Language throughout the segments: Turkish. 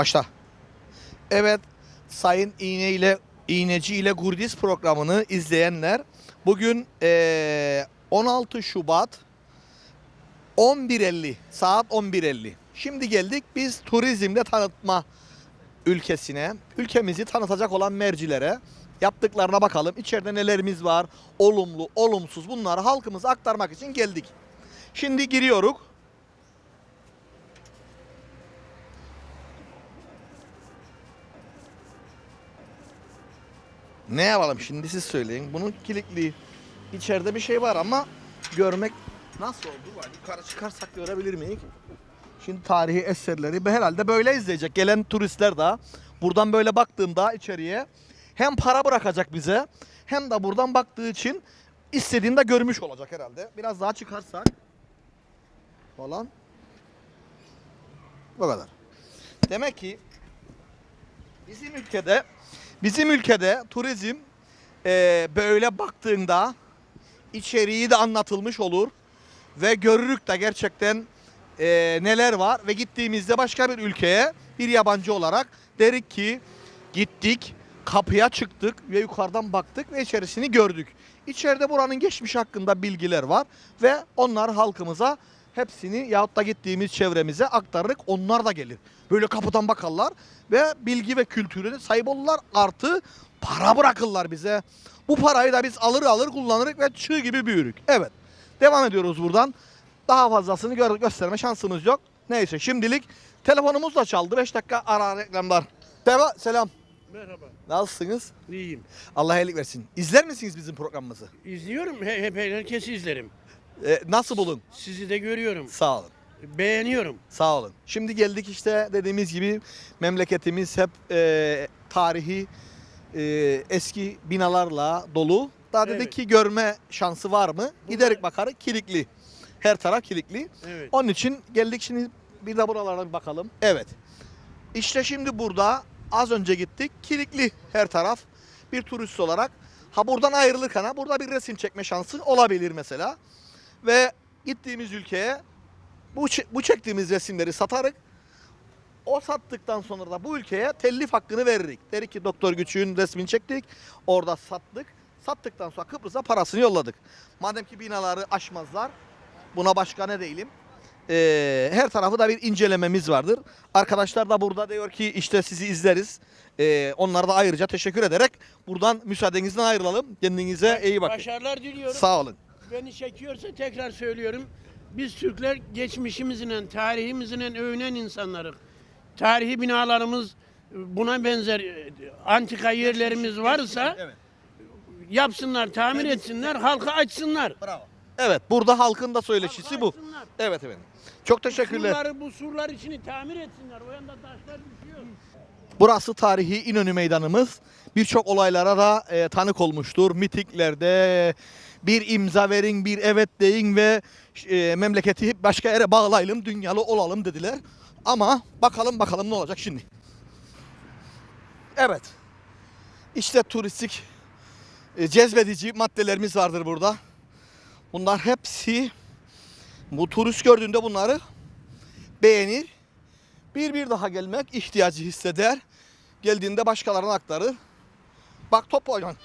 Başla. Evet, Sayın İğne ile İğneci ile Gurdis programını izleyenler bugün eee, 16 Şubat 11.50 saat 11.50. Şimdi geldik biz turizmle tanıtma ülkesine, ülkemizi tanıtacak olan mercilere yaptıklarına bakalım. İçeride nelerimiz var, olumlu, olumsuz bunları halkımıza aktarmak için geldik. Şimdi giriyoruz. Ne yapalım şimdi siz söyleyin. Bunun kilitli içeride bir şey var ama görmek nasıl oldu? Var. Yukarı çıkarsak görebilir miyiz? Şimdi tarihi eserleri herhalde böyle izleyecek. Gelen turistler de buradan böyle baktığında içeriye hem para bırakacak bize hem de buradan baktığı için istediğini de görmüş olacak herhalde. Biraz daha çıkarsak falan. Bu kadar. Demek ki bizim ülkede bizim ülkede turizm eee, böyle baktığında içeriği de anlatılmış olur ve görürük de gerçekten eee, neler var ve gittiğimizde başka bir ülkeye bir yabancı olarak derik ki gittik kapıya çıktık ve yukarıdan baktık ve içerisini gördük. İçeride buranın geçmiş hakkında bilgiler var ve onlar halkımıza hepsini yahut da gittiğimiz çevremize aktarırık onlar da gelir. Böyle kapıdan bakarlar ve bilgi ve kültüre de sahip olurlar artı para bırakırlar bize. Bu parayı da biz alır alır kullanırız ve çığ gibi büyürük. Evet devam ediyoruz buradan. Daha fazlasını gör- gösterme şansımız yok. Neyse şimdilik telefonumuz da çaldı. 5 dakika ara reklamlar. Deva selam. Merhaba. Nasılsınız? İyiyim. Allah iyilik versin. İzler misiniz bizim programımızı? İzliyorum. He, hep herkesi izlerim. Ee, nasıl bulun? Sizi de görüyorum. Sağ olun. Beğeniyorum. Sağ olun. Şimdi geldik işte dediğimiz gibi memleketimiz hep e, tarihi e, eski binalarla dolu. Daha dedik Evet. ki görme şansı var mı? Giderek bakarız kilikli. Her taraf kilikli. Evet. Onun için geldik şimdi bir de buralara bir bakalım. Evet. İşte şimdi burada az önce gittik. Kilikli her taraf bir turist olarak. Ha buradan ayrılırken ha burada bir resim çekme şansı olabilir mesela. Ve gittiğimiz ülkeye bu, bu çektiğimiz resimleri satarık. O sattıktan sonra da bu ülkeye tellif hakkını veririk. Derik ki Doktor Güçük'ün resmini çektik. Orada sattık. Sattıktan sonra Kıbrıs'a parasını yolladık. Madem ki binaları aşmazlar. Buna başka ne değilim. Ee, her tarafı da bir incelememiz vardır. Arkadaşlar da burada diyor ki işte sizi izleriz. Ee, onlara da ayrıca teşekkür ederek buradan müsaadenizle ayrılalım. Kendinize iyi bakın. Başarılar diliyorum. Sağ olun. Beni çekiyorsa tekrar söylüyorum. Biz Türkler geçmişimizle, tarihimizle övünen insanlarız. Tarihi binalarımız buna benzer e, antika yerlerimiz varsa Evet. yapsınlar, tamir etsinler, halka açsınlar. Bravo. Evet burada halkın da söyleşisi bu. Açsınlar. Evet efendim. Çok teşekkürler. Surları, bu surlar içini tamir etsinler. O yanda taşlar düşüyor. Burası tarihi İnönü Meydanımız. Birçok olaylara da e, tanık olmuştur. Mitinglerde bir imza verin, bir evet deyin ve e, memleketi hep başka yere bağlayalım, dünyalı olalım dediler. Ama bakalım bakalım ne olacak şimdi. Evet. İşte turistik e, cezbedici maddelerimiz vardır burada. Bunlar hepsi bu turist gördüğünde bunları beğenir. Bir bir daha gelmek ihtiyacı hisseder. Geldiğinde başkalarına aktarır. Bak top oynan.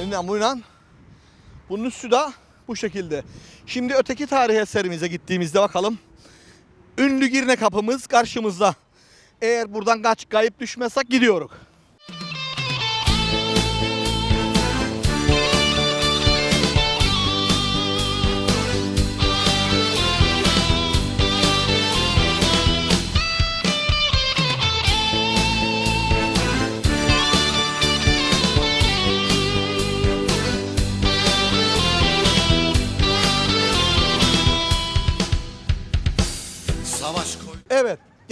Elinden buyla. Bunun üstü de bu şekilde. Şimdi öteki tarihi eserimize gittiğimizde bakalım. Ünlü Girne kapımız karşımızda. Eğer buradan kaç kayıp düşmezsek gidiyoruz.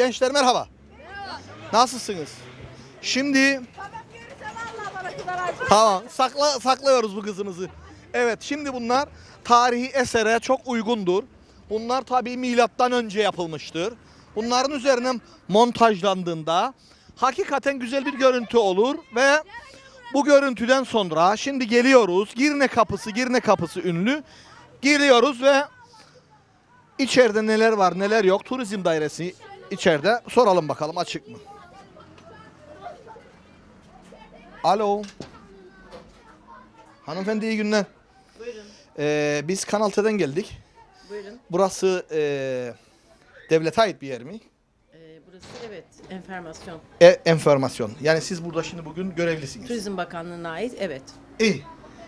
Gençler merhaba. Nasılsınız? Şimdi Tamam. Sakla saklıyoruz bu kızınızı. Evet, şimdi bunlar tarihi esere çok uygundur. Bunlar tabii milattan önce yapılmıştır. Bunların üzerine montajlandığında hakikaten güzel bir görüntü olur ve bu görüntüden sonra şimdi geliyoruz. Girne kapısı, Girne kapısı ünlü. Giriyoruz ve içeride neler var, neler yok. Turizm dairesi içeride. Soralım bakalım açık mı? Alo. Hanımefendi iyi günler. Buyurun, Ee, biz Kanal T'den geldik. buyurun. Burası ee, devlete ait bir yer mi? Ee, burası evet, enformasyon. E, enformasyon. Yani siz burada şimdi bugün görevlisiniz. Turizm Bakanlığı'na ait, evet. İyi.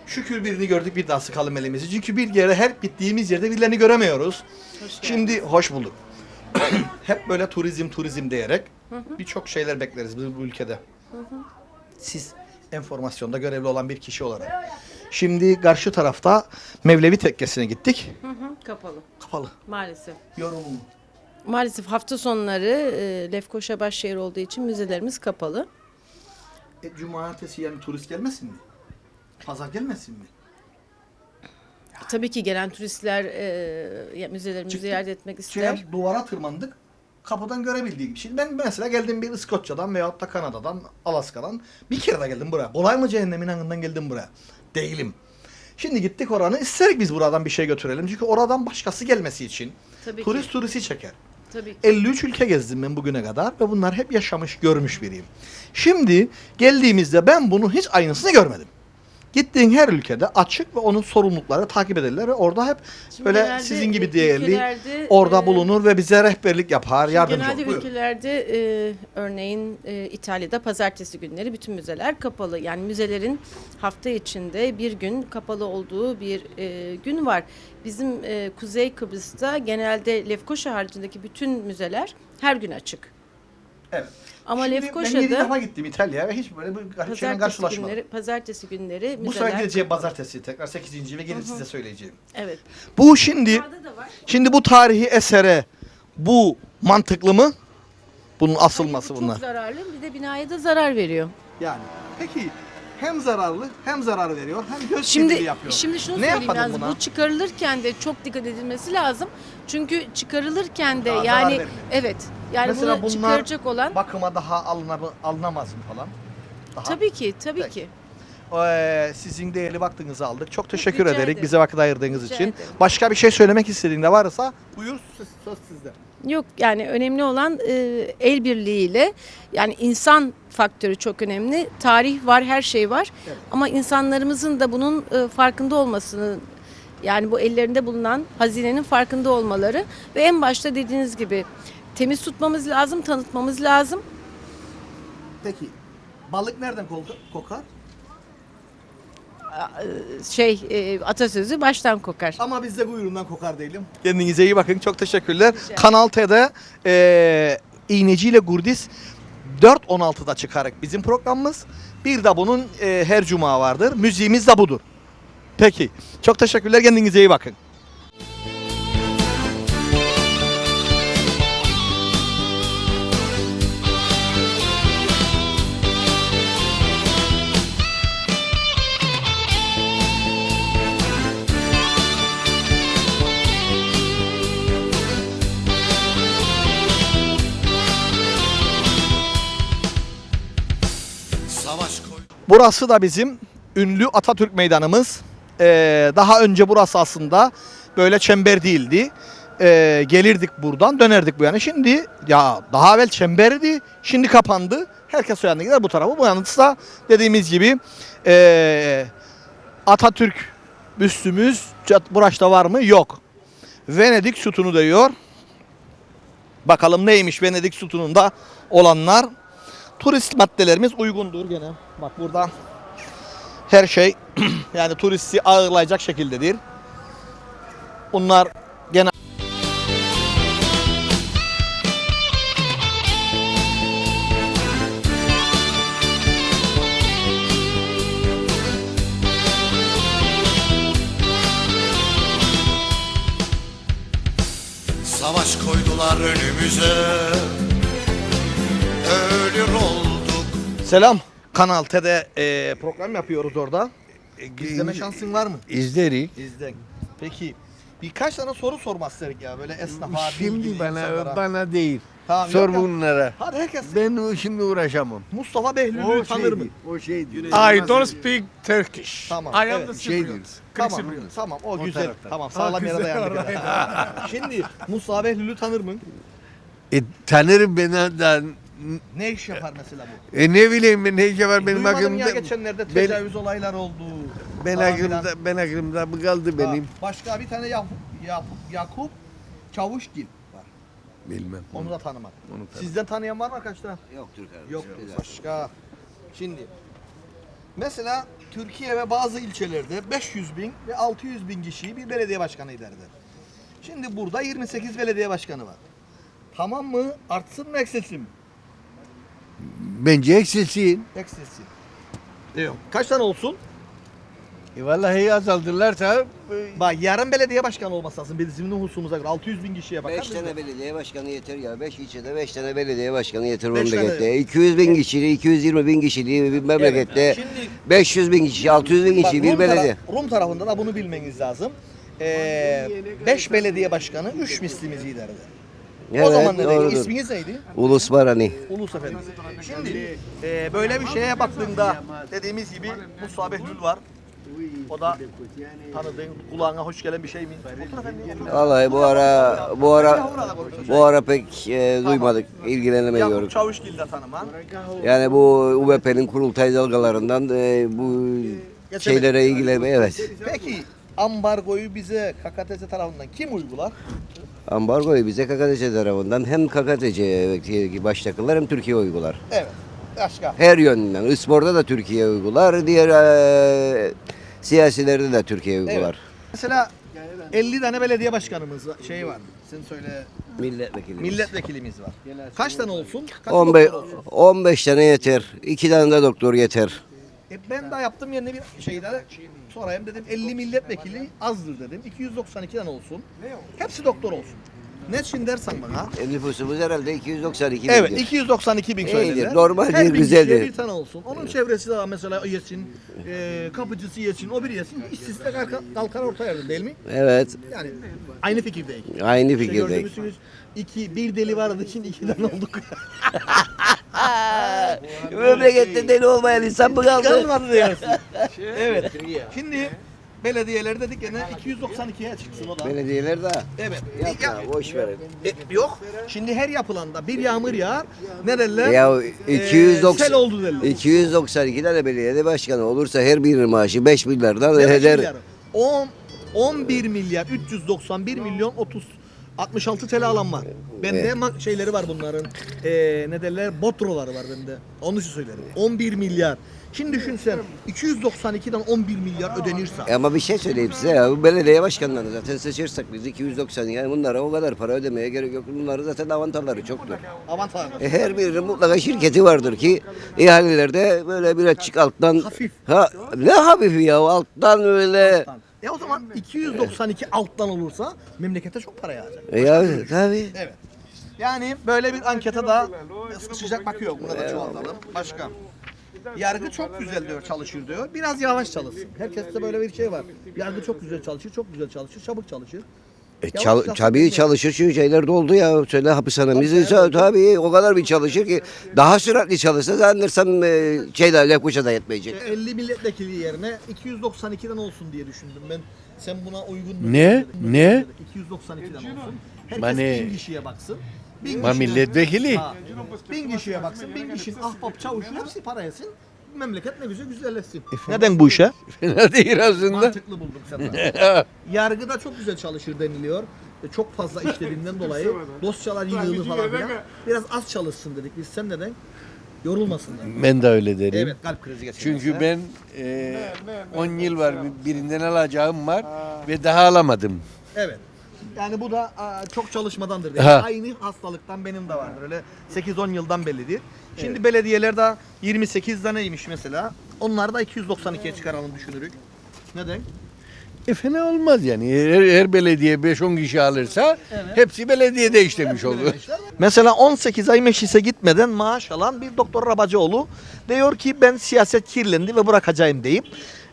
Şükür birini gördük bir daha sıkalım elimizi. Çünkü bir yere her gittiğimiz yerde birilerini göremiyoruz. Hoş Şimdi hoş bulduk. Hep böyle turizm turizm diyerek birçok şeyler bekleriz biz bu ülkede. Siz enformasyonda görevli olan bir kişi olarak. Şimdi karşı tarafta Mevlevi Tekkesi'ne gittik. Hı hı, kapalı, Kapalı. maalesef. Yorumun. Maalesef hafta sonları e, Lefkoşa başşehir olduğu için müzelerimiz kapalı. E, cumartesi yani turist gelmesin mi? Pazar gelmesin mi? Tabii ki gelen turistler e, müzelerimizi Çıktık. ziyaret etmek ister. Şeye, duvara tırmandık. Kapıdan görebildiğim. Şimdi ben mesela geldim bir İskoçya'dan veyahut da Kanada'dan, Alaska'dan. Bir kere de geldim buraya. Kolay mı cehennemin hanından geldim buraya? Değilim. Şimdi gittik oranı. İsterik biz buradan bir şey götürelim. Çünkü oradan başkası gelmesi için. Tabii turist ki. turisti çeker. Tabii ki. 53 ülke gezdim ben bugüne kadar ve bunlar hep yaşamış, görmüş biriyim. Şimdi geldiğimizde ben bunu hiç aynısını görmedim. Gittiğin her ülkede açık ve onun sorumlulukları takip ederler ve orada hep Şimdi böyle genelde sizin gibi değerli ülkelerde, orada e, bulunur ve bize rehberlik yapar, yardımcı genelde olur. Buyurun. ülkelerde e, örneğin e, İtalya'da pazartesi günleri bütün müzeler kapalı. Yani müzelerin hafta içinde bir gün kapalı olduğu bir e, gün var. Bizim e, Kuzey Kıbrıs'ta genelde Lefkoşa haricindeki bütün müzeler her gün açık. Evet. Ama Şimdi ben yedi Lefkoşa'da defa gittim İtalya'ya ve hiç böyle bir şeyle pazartesi karşılaşmadım. günleri, pazartesi günleri Bu sefer gideceğim pazartesi tekrar 8. ve gelip size söyleyeceğim. Evet. Bu şimdi Burada da var. şimdi bu tarihi esere bu mantıklı mı? Bunun asılması Bu bunlar. Çok zararlı bir de binaya da zarar veriyor. Yani peki hem zararlı hem zarar veriyor hem göz Şimdi yapıyor. şimdi şunu Ne söyleyeyim yapalım yalnız buna? bu çıkarılırken de çok dikkat edilmesi lazım. Çünkü çıkarılırken de Daha zarar yani vermiyor. evet yani Mesela bunu bunlar çıkaracak olan bakıma daha alına, alınamaz mı falan? Daha. tabii ki tabii Peki. ki. Ee, sizin değerli vaktinizi aldık. Çok teşekkür rica ederek bize vakit ayırdığınız Rica için. ederim. Başka bir şey söylemek istediğinde varsa buyur söz, söz sizde. Yok yani önemli olan e, el birliğiyle yani insan faktörü çok önemli. Tarih var, her şey var. Evet. Ama insanlarımızın da bunun e, farkında olmasını yani bu ellerinde bulunan hazinenin farkında olmaları ve en başta dediğiniz gibi temiz tutmamız lazım, tanıtmamız lazım. Peki balık nereden kokar? kokar? Şey e, atasözü baştan kokar. Ama biz de kuyruğundan kokar değilim. Kendinize iyi bakın. Çok teşekkürler. Kanal T'de e, İğneci ile Gurdis 4.16'da çıkarak bizim programımız. Bir de bunun e, her cuma vardır. Müziğimiz de budur. Peki. Çok teşekkürler. Kendinize iyi bakın. Burası da bizim ünlü Atatürk Meydanımız. Ee, daha önce burası aslında böyle çember değildi. Ee, gelirdik buradan dönerdik bu yana. Şimdi ya daha evvel çemberdi. Şimdi kapandı. Herkes o yana gider bu tarafa. Bu yanısı da dediğimiz gibi ee, Atatürk büstümüz Buraş'ta var mı? Yok. Venedik sütunu diyor. Bakalım neymiş Venedik sütununda olanlar. Turist maddelerimiz uygundur gene. Bak burada her şey yani turisti ağırlayacak şekildedir. Bunlar gene Savaş koydular önümüze. Selam. Kanal T'de e, program yapıyoruz orada. İzleme şansın var mı? İzlerik. İzlen. Peki birkaç tane soru sormak istedik ya böyle esnafa. Şimdi bilgili bana insanlara. bana değil. Tamam, Sor yok ya. bunlara. Hadi herkes Ben o şimdi uğraşamam. Mustafa Behlül'ü tanır mı? O şeydir. I don't speak Turkish. Tamam, I am evet. the Şeydir. Cypriot. Tamam, Cypriot. tamam o, O güzel. tarafta. Tamam sağlam yere dayandık. Şimdi Mustafa Behlül'ü tanır mı? E, tanırım beni da. Ne iş yapar mesela bu? E ne bileyim ben ne iş var benim Duymadım aklımda. ya geçenlerde ben- tecavüz olayları oldu. Ben falan filan. aklımda, ben aklımda bu kaldı benim. Ha, Başka bir tane Yakup, Yakup, Yakup Çavuşgil var. Bilmem. Onu da tanımadım. Onu tanı- Sizden tanıyan var mı arkadaşlar? Yoktur kardeşim. Yok. Başka. Şimdi mesela Türkiye ve bazı ilçelerde 500 bin ve 600 bin kişiyi bir belediye başkanı ederdi. Şimdi burada 28 belediye başkanı var. Tamam mı? Artsın mı eksilsin mi? Bence eksilsin. Eksilsin. Yok. Kaç tane olsun? E vallahi azaldılarsa Bak yarın belediye başkanı olması lazım. Bizim nüfusumuza göre 600 bin kişiye bakar. 5 tane belediye başkanı yeter ya. 5 ilçede 5 tane belediye başkanı yeter Beş tane. memlekette. 200 bin kişili, 220 bin kişili bir memlekette. Şimdi 500 bin kişi, 600 bin Bak, kişi bir Rum, belediye. tara- Rum tarafında da bunu bilmeniz lazım. 5 belediye başkanı 3 mislimizi giderdi. o zaman ne doğrudur. İsminiz neydi? Ulus var hani. Ulus efendim. Şimdi e, böyle bir şeye baktığında dediğimiz gibi Musa Behlül var. O da tanıdığın kulağına hoş gelen bir şey mi? Otur efendim. otur. Vallahi bu ara bu ara bu ara pek e, duymadık, ilgilenemiyoruz. Yakup Çavuşgil de tanıman. Yani bu UBP'nin kurultay dalgalarından e, bu şeylere ilgilenmeye evet. Peki ambargoyu bize KKTC tarafından kim uygular? Ambargoyu bize KKTC tarafından hem KKTC baştakılar hem Türkiye uygular. Evet. Başka. Her yönden. Sporda da Türkiye uygular. Diğer eee siyasilerde de Türkiye uygular. Mesela 50 tane belediye başkanımız var- şey var. Sen söyle. Milletvekili. Milletvekilimiz var. Kaç tane olsun? Kaç 15, doktor olsun? 15 tane yeter. 2 tane de doktor yeter. E ben daha yaptım yerine bir sorayım dedim 50 milletvekili azdır dedim. 292 tane olsun. Hepsi doktor olsun. Ne için dersen bana? E, nüfusumuz herhalde 292 bin. Evet 292 bin İyidir, söylediler. normal Her bin güzeldir. bir tane olsun. Onun çevresi de mesela yesin, e, kapıcısı yesin, o bir yesin. İşsizlik de kalkar, kalkar orta yerde değil mi? Evet. Yani aynı fikirdeyiz. Aynı İşte fikirdeyiz. gördüğümüzsünüz iki, bir deli vardı şimdi iki tane olduk. Memlekette deli olmayan insan mı kaldı? Kalmadı diyorsun. evet. Şimdi belediyeler dedik yine 292'ye çıksın o da. Belediyeler de Evet. yapma boş verin. E, yok. Şimdi her yapılanda bir yağmur yağar. Ne derler? Ya Ee, 290 sel oldu derler. 292 tane belediye başkanı olursa her birinin maaşı 5 milyardan Demek eder. milyar. 10 11 milyar 391 milyon 30 66 TL alan var. Bende Evet. ma- şeyleri var bunların. Ee, ne derler? Botroları var bende. Onun için söylerim. 11 milyar. Şimdi düşün sen 292'den 11 milyar ödenirse. Ama bir şey söyleyeyim size ya. Bu belediye başkanlarını zaten seçersek biz 290 yani bunlara o kadar para ödemeye gerek yok. Bunların zaten avantajları çoktur. Avantaj. E, her birinin mutlaka şirketi vardır ki ihalelerde böyle birazcık alttan Hafif. Ha ne hafifi ya alttan öyle E o zaman 292 alttan olursa memlekete çok para yağacak. e ya tabii. Evet. Yani böyle bir ankete da sıcak bakıyor. Buna da çoğaltalım. Başka. Yargı çok güzel diyor, çalışır diyor. Biraz yavaş çalışsın. Herkeste böyle bir şey var. Yargı çok güzel çalışır, çok güzel çalışır, çabuk çalışır. E, çal- tabii çalışır şu şeyler de oldu ya. Söyle hapishanemiz tabii o kadar bir çalışır ki daha süratli çalışsa zannedersem e, şeyde Lefkoşa da yetmeyecek. 50 milletvekili yerine 292'den olsun diye düşündüm ben. Sen buna uygun mu? Ne? Ne? 292'den olsun. Herkes bin kişiye baksın. Bin Ma milletvekili. Ha, bin kişiye baksın. Bin kişinin ahbap çavuşu hepsi para yesin. Memleket ne güzel güzelleşsin. Neden bu işe? Fena değil aslında. Mantıklı buldum senden. Yargıda çok güzel çalışır deniliyor. E, Çok fazla işlediğinden dolayı dosyalar yığılı falan filan. Biraz az çalışsın dedik biz. Sen neden? Yorulmasınlar. Ben de öyle derim. Evet kalp krizi geçirmezse. Çünkü ben e, 10 yıl var bir- birinden alacağım var ve daha alamadım. Evet. Yani bu da çok çalışmadandır. Ha. Yani aynı hastalıktan benim de vardır. Öyle 8-10 yıldan bellidir. Şimdi belediyelerde 28 taneymiş mesela. Onları da 292'ye çıkaralım düşünürük. Neden? E fena olmaz yani. Her, her belediye 5-10 kişi alırsa hepsi belediyede işlemiş olur. Mesela 18 ay meclise gitmeden maaş alan bir doktor Rabacıoğlu diyor ki ben siyaset kirlendi ve bırakacağım deyip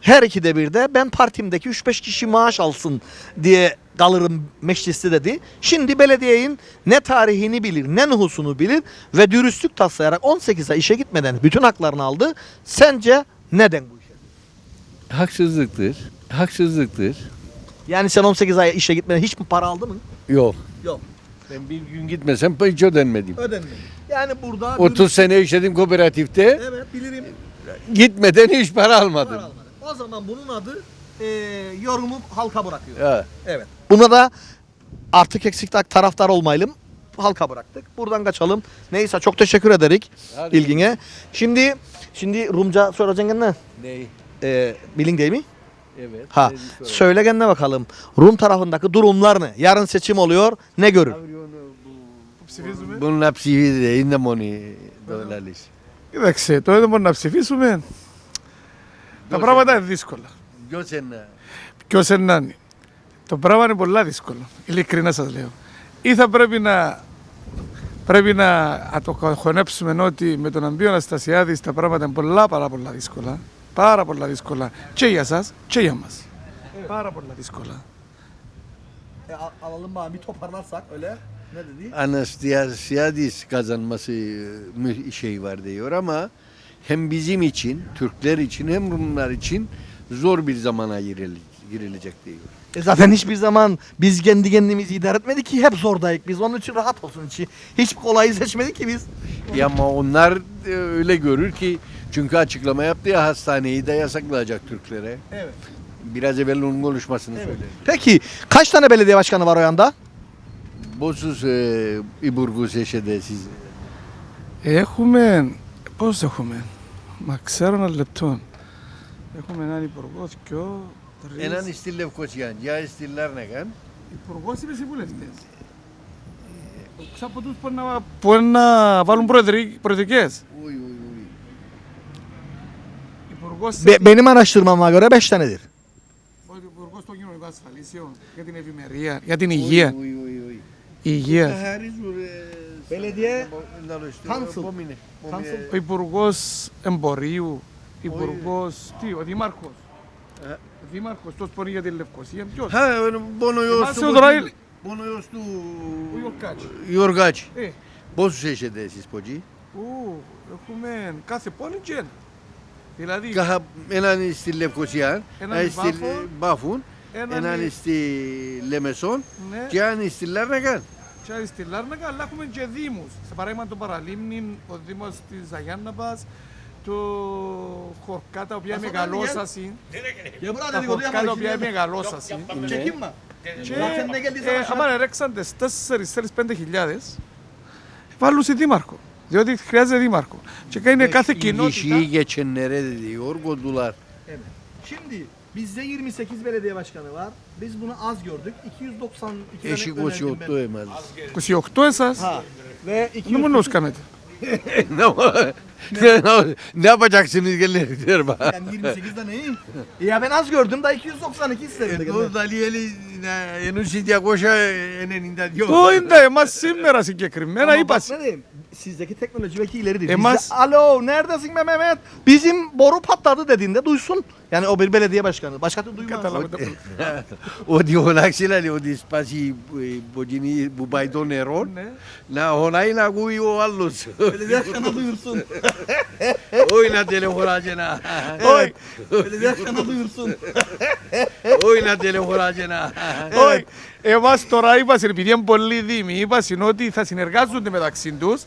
her ikide bir de ben partimdeki 3-5 kişi maaş alsın diye kalırım mecliste dedi. Şimdi belediyenin ne tarihini bilir ne nüfusunu bilir ve dürüstlük taslayarak 18 ay işe gitmeden bütün haklarını aldı. Sence neden bu işe? Haksızlıktır. Haksızlıktır. Yani sen 18 ay işe gitmeden hiç mi para aldı mı? Yok. Yok. Ben bir gün gitmesem hiç ödenmedim. Ödenmiyor. Yani burada 30 sene işledim kooperatifte. Evet bilirim. Gitmeden hiç para almadım. almadı. O zaman bunun adı e, yorumu halka bırakıyor. Ya. Evet. Buna da artık eksik taraftar olmayalım. Halka bıraktık. Buradan kaçalım. Neyse çok teşekkür ederik Hadi. ilgine. Şimdi şimdi Rumca söyleyeceksin ne? Ney? Ee, bilin değil mi? Evet. Ha. Söyle gene bakalım. Rum tarafındaki durumlar ne? Yarın seçim oluyor. Ne görür? Bunun hepsi είναι μόνοι δολάρες. Κοίταξε, τώρα δεν μπορούμε να ψηφίσουμε. Τα πράγματα είναι δύσκολα. Ποιος είναι. Ποιο είναι. Το πράγμα είναι πολλά δύσκολο. Ειλικρινά σα λέω. Ή θα πρέπει να, πρέπει να, να το χωνέψουμε ότι με τον Αμπίο Αναστασιάδη τα πράγματα είναι πολλά πάρα πολλά δύσκολα. Para por la discola. Çeyasaz, çeyamaz. Evet. Para por la discola. E, al- alalım mı bir toparlarsak öyle. Ne dedi? Anastasiadis kazanması e, mü- şey var diyor ama hem bizim için, Türkler için hem Rumlar için zor bir zamana girilecek diyor. E zaten hiçbir zaman biz kendi kendimizi idare etmedik ki hep zordayık biz. Onun için rahat olsun içi. Hiç kolayı seçmedik ki biz. Ya ama onlar e, öyle görür ki Çünkü açıklama yaptı ya hastaneyi de yasaklayacak Türklere. Evet. Biraz evvel onun konuşmasını evet. söyledi. Peki kaç tane belediye başkanı var o yanda? Πόσους ε, υπουργούς έχετε εσείς; Έχουμε, πώς έχουμε, μα ξέρω ένα λεπτό. Έχουμε έναν υπουργό, δυο, τρεις. Έναν στη Λευκοσιά, για στη Λάρναγκαν. Υπουργός είναι ή βουλευτές. Ξάπω τους μπορεί να βάλουν προεδρικές. Ουι, ουι, ουι. Υπουργό Be- benim araştırmama göre 5 tanedir. Υπουργό των Κοινωνικών Ασφαλίσεων για την ευημερία, για την υγεία. Uy uy uy. Η υγεία. Belediye Council. Council. Ο Υπουργό Εμπορίου. Υπουργό. Τι, ο Δήμαρχο. Ε. Ο Δήμαρχο, τόσο πολύ για τη Λευκοσία. Ποιο. Ha bono Εμάς yostu. ο Δωράιλ. Bono yostu. Ο Ιορκάτσι. Yorgaç. Ε, Bosuz Eşe'de siz poci. ου, έχουμε κάθε πόλη και ένα. Δηλαδή... Καθα... Έναν στη Λευκοσία, έναν στη Μπάφουν, έναν στη Λεμεσόν ναι. και έναν στη Λάρνακα. Και έναν στη Λάρνακα, αλλά έχουμε και δήμους. Σε παράδειγμα το Παραλίμνη, ο δήμος της Αγιάνναπας, το χορκά τα οποία μεγαλώσασαν. Τα χορκά τα οποία μεγαλώσασαν. Και ε, άμα ρέξαν τις 4-5 χιλιάδες, βάλουν σε δήμαρχο. Διότι χρειάζεται δήμαρχο. Και κάνει κάθε κοινότητα. İlişiyi geçenlere de diyor, kodular. Evet. Şimdi bizde 28 belediye başkanı var. Biz bunu az gördük. 292 tane Eşik önerdim oşi ben. ottu emez. 28 εσάς. Ha. Ve Ne bunu κάνετε. ne, ne, ne yapacaksınız gelin diyorum. Yani 28'de neyi? Ya ben az gördüm e, e, da 292 istedim. Bu daliyeli en üstü diye koşa en eninde diyor. Doğum da ama sen merasın gekirim. Ben ayıp as. Sizdeki teknoloji belki ileridir. Emas. Alo neredesin be Mehmet? Bizim boru patladı dediğinde duysun. Yani o bir belediye başkanı. Başka türlü duymaz. o diyor ona o dispasi e, bocini bu baydon error. Ne? Na onayla kuyu allus. Belediye başkanı duyursun. Oyna deli horacına. Oy. Yakana duyursun. Oyna deli horacına. Oy. Εμάς τώρα είπα, επειδή είναι πολύ δήμοι, είπα ότι θα συνεργάζονται μεταξύ τους